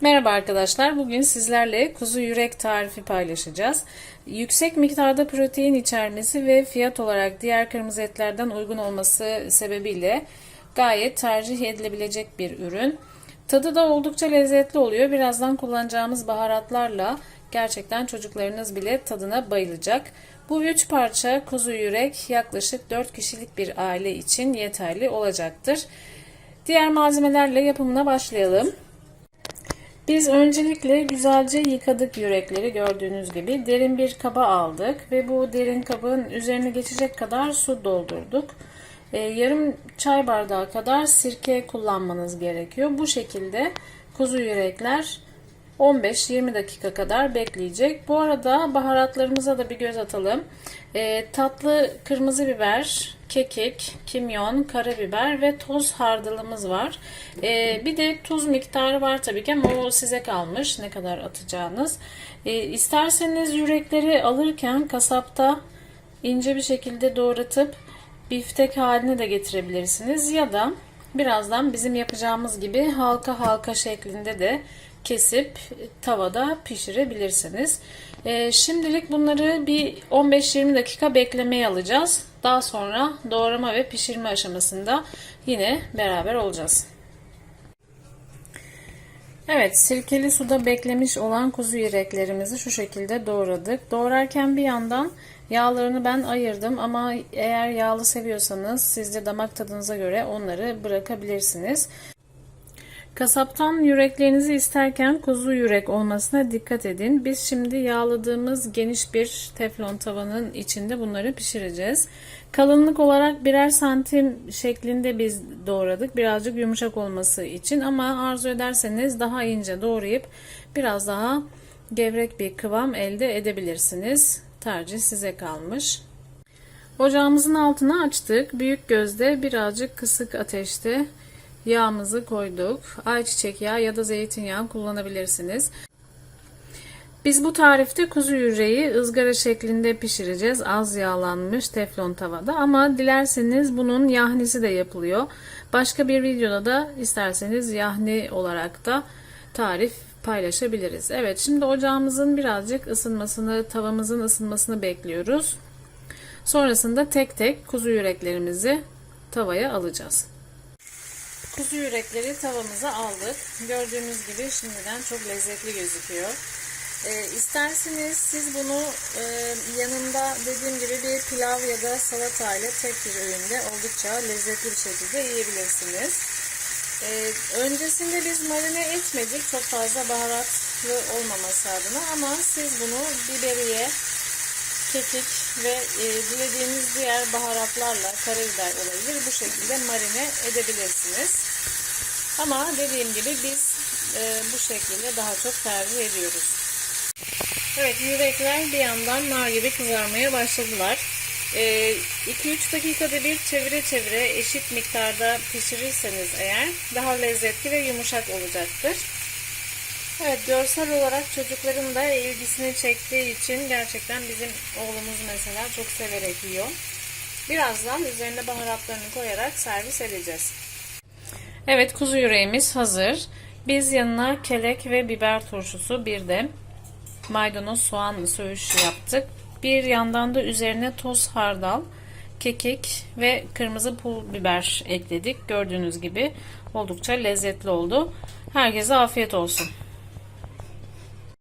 Merhaba arkadaşlar. Bugün sizlerle kuzu yürek tarifi paylaşacağız. Yüksek miktarda protein içermesi ve fiyat olarak diğer kırmızı etlerden uygun olması sebebiyle gayet tercih edilebilecek bir ürün. Tadı da oldukça lezzetli oluyor. Birazdan kullanacağımız baharatlarla gerçekten çocuklarınız bile tadına bayılacak. Bu 3 parça kuzu yürek yaklaşık 4 kişilik bir aile için yeterli olacaktır. Diğer malzemelerle yapımına başlayalım. Biz öncelikle güzelce yıkadık yürekleri gördüğünüz gibi. Derin bir kaba aldık ve bu derin kabın üzerine geçecek kadar su doldurduk. Ee, yarım çay bardağı kadar sirke kullanmanız gerekiyor. Bu şekilde kuzu yürekler 15-20 dakika kadar bekleyecek. Bu arada baharatlarımıza da bir göz atalım. Ee, tatlı kırmızı biber, kekik, kimyon, karabiber ve toz hardalımız var. Ee, bir de tuz miktarı var tabii ki ama o size kalmış ne kadar atacağınız. Ee, isterseniz yürekleri alırken kasapta ince bir şekilde doğratıp biftek haline de getirebilirsiniz ya da birazdan bizim yapacağımız gibi halka halka şeklinde de kesip tavada pişirebilirsiniz. Ee, şimdilik bunları bir 15-20 dakika beklemeye alacağız. Daha sonra doğrama ve pişirme aşamasında yine beraber olacağız. Evet, sirkeli suda beklemiş olan kuzu yüreklerimizi şu şekilde doğradık. Doğrarken bir yandan yağlarını ben ayırdım ama eğer yağlı seviyorsanız siz de damak tadınıza göre onları bırakabilirsiniz. Kasaptan yüreklerinizi isterken kuzu yürek olmasına dikkat edin. Biz şimdi yağladığımız geniş bir teflon tavanın içinde bunları pişireceğiz. Kalınlık olarak birer santim şeklinde biz doğradık. Birazcık yumuşak olması için ama arzu ederseniz daha ince doğrayıp biraz daha gevrek bir kıvam elde edebilirsiniz. Tercih size kalmış. Ocağımızın altını açtık. Büyük gözde birazcık kısık ateşte yağımızı koyduk. Ayçiçek yağı ya da zeytinyağı kullanabilirsiniz. Biz bu tarifte kuzu yüreği ızgara şeklinde pişireceğiz. Az yağlanmış teflon tavada ama dilerseniz bunun yahnisi de yapılıyor. Başka bir videoda da isterseniz yahni olarak da tarif paylaşabiliriz. Evet şimdi ocağımızın birazcık ısınmasını, tavamızın ısınmasını bekliyoruz. Sonrasında tek tek kuzu yüreklerimizi tavaya alacağız. Kuzu yürekleri tavamıza aldık. Gördüğünüz gibi şimdiden çok lezzetli gözüküyor. E, isterseniz siz bunu e, yanında dediğim gibi bir pilav ya da salata ile tek bir öğünde oldukça lezzetli bir şekilde yiyebilirsiniz. E, öncesinde biz marine etmedik çok fazla baharatlı olmaması adına ama siz bunu biberiye, kekik ve e, dilediğiniz diğer baharatlarla karabiber olabilir bu şekilde marine edebilirsiniz. Ama dediğim gibi biz e, bu şekilde daha çok tercih ediyoruz. Evet yürekler bir yandan nar gibi kızarmaya başladılar. 2-3 e, dakikada bir çevire çevire eşit miktarda pişirirseniz eğer daha lezzetli ve yumuşak olacaktır. Evet görsel olarak çocukların da ilgisini çektiği için gerçekten bizim oğlumuz mesela çok severek yiyor. Birazdan üzerine baharatlarını koyarak servis edeceğiz. Evet kuzu yüreğimiz hazır. Biz yanına kelek ve biber turşusu bir de maydanoz soğan söğüş yaptık. Bir yandan da üzerine toz hardal, kekik ve kırmızı pul biber ekledik. Gördüğünüz gibi oldukça lezzetli oldu. Herkese afiyet olsun.